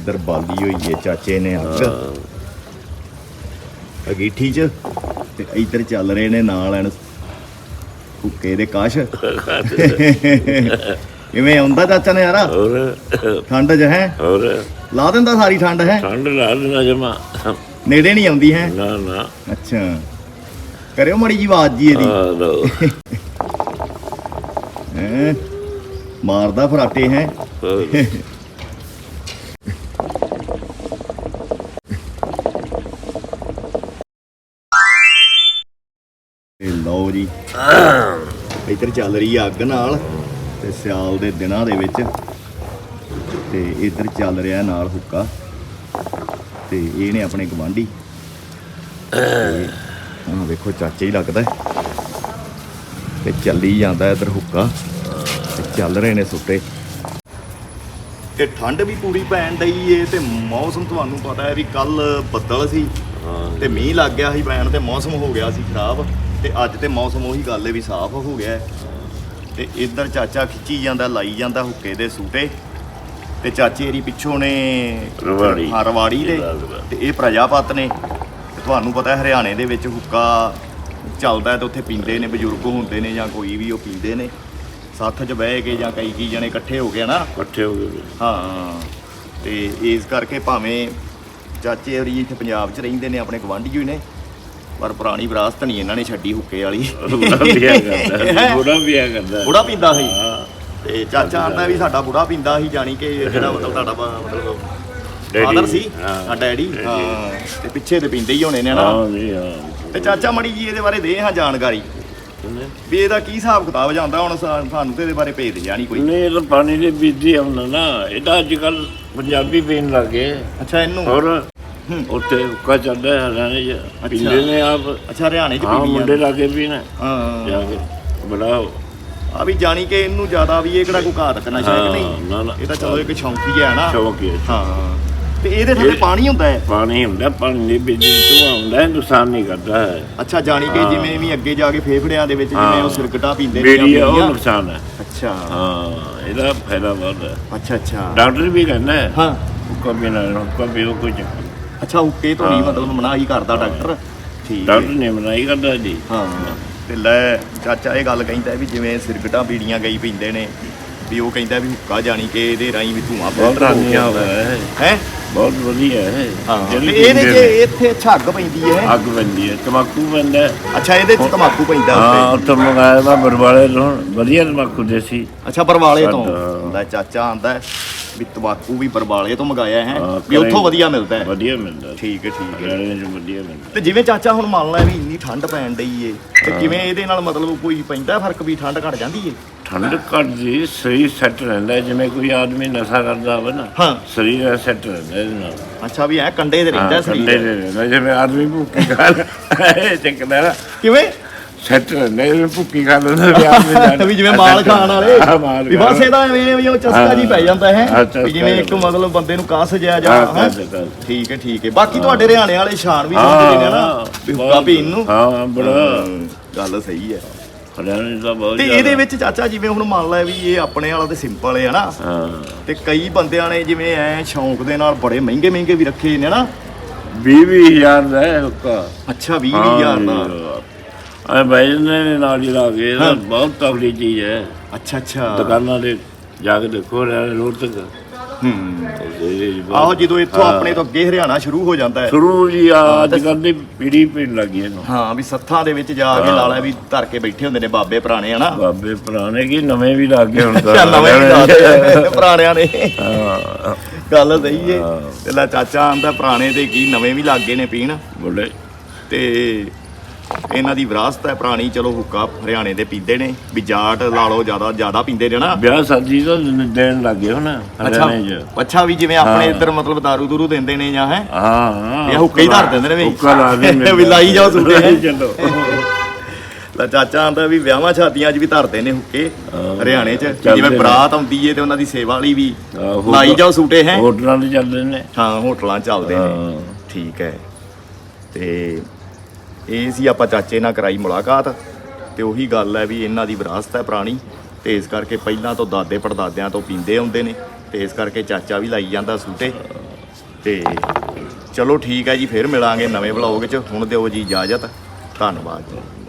ਜੀ ਇੱਧਰ ਬਾਲੀ ਹੋਈ ਏ ਚਾਚੇ ਨੇ ਅੱਗ ਅਗੀਠੀ ਚ ਤੇ ਇੱਧਰ ਚੱਲ ਰਹੇ ਨੇ ਨਾਲ ਐਨ ਹੁੱਕੇ ਦੇ ਕਾਸ਼। ਕਿਵੇਂ ਆਉਂਦਾ ਚਾਚਾ ਨੇ ਯਾਰਾ ਹੋਰ। ਠੰਡ ਚ ਹੈ? ਹੋਰ। ਲਾ ਦਿੰਦਾ ਸਾਰੀ ਠੰਡ ਹੈ? ਠੰਡ ਲਾ ਦੇਣਾ ਜਮਾ। ਨੇੜੇ ਨਹੀਂ ਆਉਂਦੀ ਹੈ? ਨਾ ਨਾ। ਅੱਛਾ। ਕਰਿਓ ਮੜੀ ਜੀ ਆਵਾਜ਼ ਜੀ ਇਹਦੀ। ਹੈਂ? ਮਾਰਦਾ ਫਰਾਟੇ ਹੈ? ਤੇ ਲਓ ਜੀ। ਇੱਧਰ ਚੱਲ ਰਹੀ ਆ ਅੱਗ ਨਾਲ ਤੇ ਸਿਆਲ ਦੇ ਦਿਨਾਂ ਦੇ ਵਿੱਚ। ਤੇ ਇੱਧਰ ਚੱਲ ਰਿਹਾ ਨਾਲ ਹੁੱਕਾ। ਤੇ ਇਹ ਨੇ ਆਪਣੇ ਗਵਾਂਢੀ ਹਾਂ ਵੇਖੋ ਚਾਚੇ ਹੀ ਲੱਗਦਾ। ਤੇ ਚੱਲੀ ਜਾਂਦਾ ਇੱਧਰ ਹੁੱਕਾ। ਤੇ ਚੱਲ ਰਹੇ ਨੇ ਸੁੱਟੇ ਤੇ ਠੰਡ ਵੀ ਪੂਰੀ ਪੈਣ ਡਈ ਏ ਤੇ ਮੌਸਮ ਤੁਹਾਨੂੰ ਪਤਾ ਹੈ ਵੀ ਕੱਲ ਬੱਦਲ ਸੀ। ਤੇ ਮੀਂਹ ਲੱਗ ਗਿਆ ਸੀ ਪੈਣ ਤੇ ਮੌਸਮ ਹੋ ਗਿਆ ਸੀ ਖਰਾਬ। ਤੇ ਅੱਜ ਤੇ ਮੌਸਮ ਉਹੀ ਗੱਲ ਏ ਵੀ ਸਾਫ਼ ਹੋ ਗਿਆ ਹੈ। ਤੇ ਇੱਧਰ ਚਾਚਾ ਖਿੱਚੀ ਜਾਂਦਾ ਲਾਈ ਜਾਂਦਾ ਹੁੱਕੇ ਦੇ ਸੂਟੇ। ਤੇ ਚਾਚੇ ਇਹਦੀ ਪਿੱਛੋਂ ਨੇ ਰਵਾੜੀ। ਹਾਂ, ਰਵਾੜੀ ਦੇ। ਤੇ ਇਹ ਪ੍ਰਜਾਪਤ ਨੇ। ਤੇ ਤੁਹਾਨੂੰ ਪਤਾ ਹੈ ਹਰਿਆਣੇ ਦੇ ਵਿੱਚ ਹੁੱਕਾ ਚੱਲਦਾ ਹੈ ਤੇ ਉੱਥੇ ਪੀਂਦੇ ਨੇ ਬਜ਼ੁਰਗ ਹੁੰਦੇ ਨੇ ਜਾਂ ਕੋਈ ਵੀ ਉਹ ਪੀਂਦੇ ਨੇ। ਸੱਥ 'ਚ ਬਹਿ ਕੇ ਜਾਂ ਕਈ ਕੀ ਜਣੇ ਇਕੱਠੇ ਹੋ ਗਏ ਨਾ। ਇਕੱਠੇ ਹੋ ਗਏ। ਹਾਂ। ਤੇ ਇਸ ਕਰਕੇ ਭਾਵੇਂ ਚਾਚੇ ਹੋਰੀ ਇੱਥੇ ਪੰਜਾਬ 'ਚ ਰਹਿੰਦੇ ਨੇ ਆਪਣੇ ਗਵਾਂਢੀ ਹੀ ਨੇ ਪਰ ਪੁਰਾਣੀ ਵਿਰਾਸਤ ਨਹੀਂ ਇਹਨਾਂ ਨੇ ਛੱਡੀ ਹੁੱਕੇ ਵਾਲੀ। ਬੁੜਾ ਵਿਆਹ ਕਰਦਾ ਬੁੜਾ ਵਿਆਹ ਕਰਦਾ ਬੁੜਾ ਪੀਂਦਾ ਸੀ। ਤੇ ਚਾਚਾ ਆਂਦਾ ਵੀ ਸਾਡਾ ਬੁੜਾ ਪੀਂਦਾ ਸੀ ਜਾਣੀ ਕਿ ਜਿਹੜਾ ਮਤਲਬ ਤੁਹਾਡਾ ਮਤਲਬ ਫਾਦਰ ਸੀ ਹਾਂ। ਡੈਡੀ। ਹਾਂ। ਤੇ ਪਿੱਛੇ ਤੇ ਪੀਂਦੇ ਹੀ ਹੋਣੇ ਨੇ ਨਾ ਹਾਂ ਜੀ ਹਾਂ। ਤੇ ਚਾਚਾ ਮੜੀ ਜੀ ਇਹਦੇ ਬਾਰੇ ਦੇ ਹਾਂ ਜਾਣਕਾਰੀ। ਵੀ ਇਹਦਾ ਕੀ ਹਿਸਾਬ ਕਿਤਾਬ ਜਾਂਦਾ ਹੁਣ ਸਾਨੂੰ ਤੇ ਇਹਦੇ ਬਾਰੇ ਭੇਜ ਜਾਣੀ ਕੋਈ। ਨਹੀਂ ਇਹ ਤਾਂ ਪਾਣੀ ਦੇ ਬੀਜੀ ਆਉਣਾ ਨਾ। ਇਹਦਾ ਅੱਜ ਕੱਲ ਪੰਜਾਬੀ ਪੀਣ ਲੱਗੇ ਅੱਛਾ ਇਹਨੂੰ? ਹੋਰ। ਉੱਥੇ ਹੁੱਕਾ ਚੱਲਦਾ ਹੈ ਹਰਿਆਣੇ ਚ। ਪੀਂਦੇ ਨੇ ਆਪ। ਅੱਛਾ ਹਰਿਆਣੇ 'ਚ ਹਾਂ ਪੀਂਦੀ ਮੁੰਡੇ ਲਾਗੇ ਪੀਣਾ ਹਾਂ। ਜਾ ਕੇ ਬੜਾ ਆ ਵੀ ਜਾਣੀ ਕਿ ਇਹਨੂੰ ਜ਼ਿਆਦਾ ਵੀ ਇਹ ਕਿਹੜਾ ਕੋਈ ਘਾਤਕ ਨਸ਼ਾ ਹੈ ਕਿ ਹਾਂ, ਨਾ ਨਾ। ਇਹ ਤਾਂ ਚਲੋ ਇੱਕ ਸ਼ੌਂਕੀ ਹੈ ਨਾ। ਸ਼ੌਕ ਹੈ। ਹਾਂ। ਤੇ ਇਹਦੇ ਥੱਲੇ ਇਹ- ਪਾਣੀ ਹੁੰਦਾ ਹੈ? ਪਾਣੀ ਹੁੰਦਾ ਪਾਣੀ ਦੇ ਬੀਜੀ ਤੋਂ ਆਉਂਦਾ ਹੈ, ਨੁਕਸਾਨ ਨਹੀਂ ਕਰਦਾ ਹੈ। ਅੱਛਾ ਜਾਣੀ ਕਿ ਹਾਂ। ਜਿਵੇਂ ਵੀ ਅੱਗੇ ਜਾ ਕੇ ਫੇਫੜਿਆਂ ਦੇ ਵਿੱਚ ਜਿਵੇਂ ਹਾਂ। ਉਹ ਸਿਰਕਟਾ ਪੀਂਦੇ ਨੇ ਜਾਂ ਬੀੜੀ ਆ, ਉਹ। ਨੁਕਸਾਨ ਹੈ। ਅੱਛਾ। ਹਾਂ ਇਹਦਾ ਫਾਇਦਾ ਬਹੁਤ ਹੈ। ਅੱਛਾ ਅੱਛਾ। ਡਾਕਟਰ ਵੀ ਕਹਿੰਦਾ ਹੈ। ਹਾਂ। ਹੁੱਕਾ ਪੀਣਾ ਹੁੱਕਾ ਪੀਓ ਕੋਈ ਚੱਕਰ ਨਹੀਂ। ਅੱਛਾ ਉੱਕੇ ਤੋਂ ਨਹੀਂ। ਮਤਲਬ ਮਨਾ ਹੀ। ਕਰਦਾ ਡਾਕਟਰ। ਠੀਕ ਹੈ। ਡਾਕਟਰ ਨੇ ਮਨਾਈ ਕਰਦਾ ਜੀ। ਹਾਂ। ਤੇ ਲੈ ਚਾਚਾ ਇਹ ਗੱਲ ਕਹਿੰਦਾ ਵੀ ਜਿਵੇਂ ਸਿਰਕਟਾ ਬੀੜੀਆਂ ਗਈ ਪੀਂਦੇ ਨੇ ਵੀ ਉਹ ਕਹਿੰਦਾ ਵੀ ਹੁੱਕਾ ਜਾਣੀ ਕਿ ਇਹਦੇ ਰਾਹੀਂ ਵੀ ਧੂਆਂ ਬਹੁਤ ਫਿਲਟਰ ਹੋ ਹੋਇਆ ਹੈ ਹੈ? ਬਹੁਤ ਵਧੀਆ ਹੈ। ਹਾਂ ਤੇ ਇਹਦੇ 'ਚ ਇੱਥੇ ਛੱਗ ਪੈਂਦੀ ਹੈ। ਅੱਗ ਪੈਂਦੀ ਹੈ ਤਮਾਕੂ ਪੈਂਦਾ ਹੈ। ਅੱਛਾ ਇਹਦੇ 'ਚ ਤਮਾਕੂ ਪੈਂਦਾ ਹਾਂ ਉੱਤੇ ਉੱਥੇ ਮੰਗਾਇਆ ਮੈਂ ਬਰਵਾਲੇ ਤੋਂ। ਵਧੀਆ ਤਮਾਕੂ ਦੇਸੀ। ਅੱਛਾ ਬਰਵਾਲੇ ਤੋਂ। ਸਾਡਾ। ਲੈ ਚਾਚਾ ਆਂਦਾ ਵੀ ਤਮਾਕੂ ਵੀ ਬਰਵਾਲੇ ਤੋਂ ਮੰਗਾਇਆ ਹੈ ਹਾਂ, ਵੀ ਉੱਥੋਂ ਵਧੀਆ ਮਿਲਦਾ ਹੈ। ਵਧੀਆ ਮਿਲਦਾ ਠੀਕ ਹੈ ਠੀਕ ਹੈ। ਹਰਿਆਣੇ ਚ ਵਧੀਆ ਮਿਲਦਾ ਤੇ ਜਿਵੇਂ ਚਾਚਾ ਹੁਣ ਮੰਨ ਲੈ ਵੀ ਇੰਨੀ ਠੰਡ ਪੈਣ ਡਈ ਏ ਤੇ ਕਿਵੇਂ ਇਹਦੇ ਨਾਲ ਮਤਲਬ ਕੋਈ ਪੈਂਦਾ ਫ਼ਰਕ ਵੀ ਠੰਡ ਘਟ ਜਾਂਦੀ ਏ? ਠੰਡ ਘੱਟਦੀ ਸਰੀਰ ਸੈੱਟ ਰਹਿੰਦਾ ਹੈ, ਜਿਵੇਂ ਕੋਈ ਆਦਮੀ ਨਸ਼ਾ ਕਰਦਾ ਹੋਵੇ ਨਾ ਹਾਂ। ਸਰੀਰ ਸੈੱਟ ਰਹਿੰਦਾ ਇਹਦੇ ਨਾਲ। ਅੱਛਾ ਵੀ ਐ ਕੰਡੇ ਤੇ ਰਹਿੰਦਾ ਹਾਂ, ਸਰੀਰ। ਠੰਡੇ ਦੇ ਰਹਿੰਦਾ। ਜਿਵੇਂ ਆਦਮੀ ਭੁੱਖੀ ਖਾ ਲੈ ਚੱਕਦਾ ਨਾ। ਕਿਵੇਂ? ਸੈੱਟ ਜਿਵੇਂ ਭੁੱਖੀ ਖਾ ਲੈਂਦਾ ਵੀ ਆਦਮੀ ਜਾਨ- ਵੀ ਜਿਵੇਂ ਮਾਲ ਖਾਣ ਵਾਲੇ ਮਾਲ ਵੀ ਬਸ ਖਾਣ। ਇਹਦਾ ਐਵੇਂ ਵੀ ਉਹ ਚਸਕਾ ਜੀ ਪੈ ਜਾਂਦਾ ਹੈ ਹਾਂ, ਚਸਕਾ ਵੀ ਜਿਵੇਂ ਇੱਕ। ਮਤਲਬ ਬੰਦੇ ਨੂੰ ਕਾਸ ਜਿਆ ਜਾ ਹਾਂ, ਹੈਂ? ਕਾਸ, ਕਾਸ। ਠੀਕ ਹੈ ਠੀਕ ਹੈ ਬਾਕੀ ਤੁਹਾਡੇ ਹਰਿਆਣੇ ਵਾਲੇ ਸ਼ਾਨ ਵੀ ਸਮਝਦੇ ਨੇ ਨਾ ਵੀ ਹੁੱਕਾ ਪੀਣ ਨੂੰ ਹਾਂ ਬੜਾ ਗੱਲ ਸਹੀ ਹੈ ਹਰਿਆਣੇ ਦਾ ਬਹੁਤ ਤੇ ਜ਼ਿਆਦਾ। ਇਹਦੇ ਵਿੱਚ ਚਾਚਾ ਜਿਵੇਂ ਹੁਣ ਮੰਨ ਲੈ ਵੀ ਇਹ ਆਪਣੇ ਵਾਲਾ ਤੇ ਸਿੰਪਲ ਹੈ ਨਾ ਹਾਂ ਤੇ ਕਈ ਬੰਦਿਆਂ ਨੇ ਜਿਵੇਂ ਐ ਸ਼ੌਂਕ ਦੇ ਨਾਲ ਬੜੇ ਮਹਿੰਗੇ ਮਹਿੰਗੇ ਵੀ ਰੱਖੇ ਨੇ ਨਾ 20 ਹਜ਼ਾਰ ਦਾ ਹੈ ਹੁੱਕਾ ਅੱਛਾ 20000 ਦਾ ਆ ਭਾਈ ਨੇ ਨਾਲ ਹੀ ਲਾ ਕੇ ਇਹਦਾ। ਬਹੁਤ ਤਕੜੀ ਚੀਜ਼ ਹੈ। ਅੱਛਾ ਅੱਛਾ। ਦੁਕਾਨਾਂ ਦੇ ਜਾ ਕੇ ਦੇਖੋ ਰੋਡ ਤੱਕ। ਹੂੰ। ਆਹੋ ਜਦੋਂ ਇੱਥੋਂ। ਆਪਣੇ ਤੋਂ ਅੱਗੇ ਹਰਿਆਣਾ ਸ਼ੁਰੂ ਹੋ ਜਾਂਦਾ ਹੈ। ਸ਼ੁਰੂ ਜੀ ਆ ਅੱਜ ਕੱਲ ਦੀ ਪੀੜੀ ਪੀਣ ਲੱਗੀ ਇਹਨੂੰ। ਹਾਂ ਵੀ ਸੱਥਾਂ ਦੇ ਵਿੱਚ ਜਾ ਕੇ। ਲਾਲਾ ਵੀ ਧਰ ਕੇ ਬੈਠੇ ਹੁੰਦੇ ਨੇ ਬਾਬੇ ਪੁਰਾਣੇ ਹਨਾ? ਬਾਬੇ ਪੁਰਾਣੇ ਕੀ ਨਵੇਂ ਵੀ ਲੱਗ ਗਏ ਹੁਣ ਤਾਂ। ਨਵੇਂ ਵੀ ਦੱਸਦੇ ਪੁਰਾਣਿਆਂ ਨੇ। ਹਾਂ। ਗੱਲ ਸਹੀ ਏ। ਹਾਂ। ਤੇ ਲੈ ਚਾਚਾ ਆਂਦਾ ਪੁਰਾਣੇ ਤੇ ਕੀ ਨਵੇਂ ਵੀ ਲੱਗ ਗਏ ਨੇ ਪੀਣ। ਬੋਲੇ। ਤੇ ਇਹਨਾਂ ਦੀ ਵਿਰਾਸਤ ਹੈ ਪੁਰਾਣੀ ਚਲੋ ਹੁੱਕਾ ਹਰਿਆਣੇ ਦੇ ਪੀਂਦੇ ਨੇ ਵੀ ਜਾਟ ਲਾ ਲਓ ਜ਼ਿਆਦਾ ਜ਼ਿਆਦਾ ਪੀਂਦੇ ਨੇ ਨਾ ਵਿਆਹ ਸ਼ਾਦੀ ਤੋਂ ਦੇਣ ਲੱਗ ਹੁਣ ਅੱਛਾ ਹਰਿਆਣੇ 'ਚ ਅੱਛਾ ਵੀ ਜਿਵੇਂ ਆਪਣੇ। ਇੱਧਰ ਮਤਲਬ ਦਾਰੂ ਦੂਰੂ ਦਿੰਦੇ ਨੇ ਜਾਂ ਹੈ ਹਾਂ ਹਾਂ ਇਹ ਹੁੱਕਾ ਹੀ ਧਰ ਦਿੰਦੇ ਨੇ ਵੀ। ਹੁੱਕਾ ਲਾ ਦਿੰਦੇ ਵੀ ਲਾਈ ਜਾਓ ਸੂਟੇ। ਲਾਈ ਚੱਲੋ ਲੈ ਚਾਚਾ ਆਂਦਾ ਵੀ ਵਿਆਹਾਂ ਸ਼ਾਦੀਆਂ 'ਚ ਵੀ ਧਰਦੇ ਨੇ ਹੁੱਕੇ। ਹਰਿਆਣੇ 'ਚ ਚੱਲਦੇ ਜਿਵੇਂ ਨੇ। ਬਰਾਤ ਆਉਂਦੀ ਏ ਤੇ ਉਹਨਾਂ ਦੀ ਸੇਵਾ ਲਈ ਵੀ ਆਹੋ। ਲਾਈ ਜਾਓ ਸੂਟੇ ਹੈ ਹੋਟਲਾਂ ਤੇ ਚੱਲਦੇ ਨੇ ਹਾਂ ਹੋਟਲਾਂ 'ਚ ਚੱਲਦੇ ਨੇ ਹਾਂ। ਠੀਕ ਹੈ ਤੇ ਇਹ ਸੀ ਆਪਾਂ ਚਾਚੇ ਨਾਲ ਕਰਾਈ ਮੁਲਾਕਾਤ ਤੇ ਉਹੀ ਗੱਲ ਹੈ ਵੀ ਇਹਨਾਂ ਦੀ ਵਿਰਾਸਤ ਹੈ ਪੁਰਾਣੀ ਤੇ ਇਸ ਕਰਕੇ ਪਹਿਲਾਂ ਤੋਂ ਦਾਦੇ ਪੜਦਾਦਿਆਂ ਤੋਂ ਪੀਂਦੇ ਆਉਂਦੇ ਨੇ ਤੇ ਇਸ ਕਰਕੇ ਚਾਚਾ ਵੀ ਲਾਈ ਜਾਂਦਾ ਸੂਟੇ। ਤੇ ਚਲੋ ਠੀਕ ਹੈ ਜੀ, ਫਿਰ ਮਿਲਾਂਗੇ ਨਵੇਂ ਵਲੌਗ 'ਚ। ਹੁਣ ਦਿਓ ਜੀ ਇਜਾਜ਼ਤ। ਧੰਨਵਾਦ ਜੀ।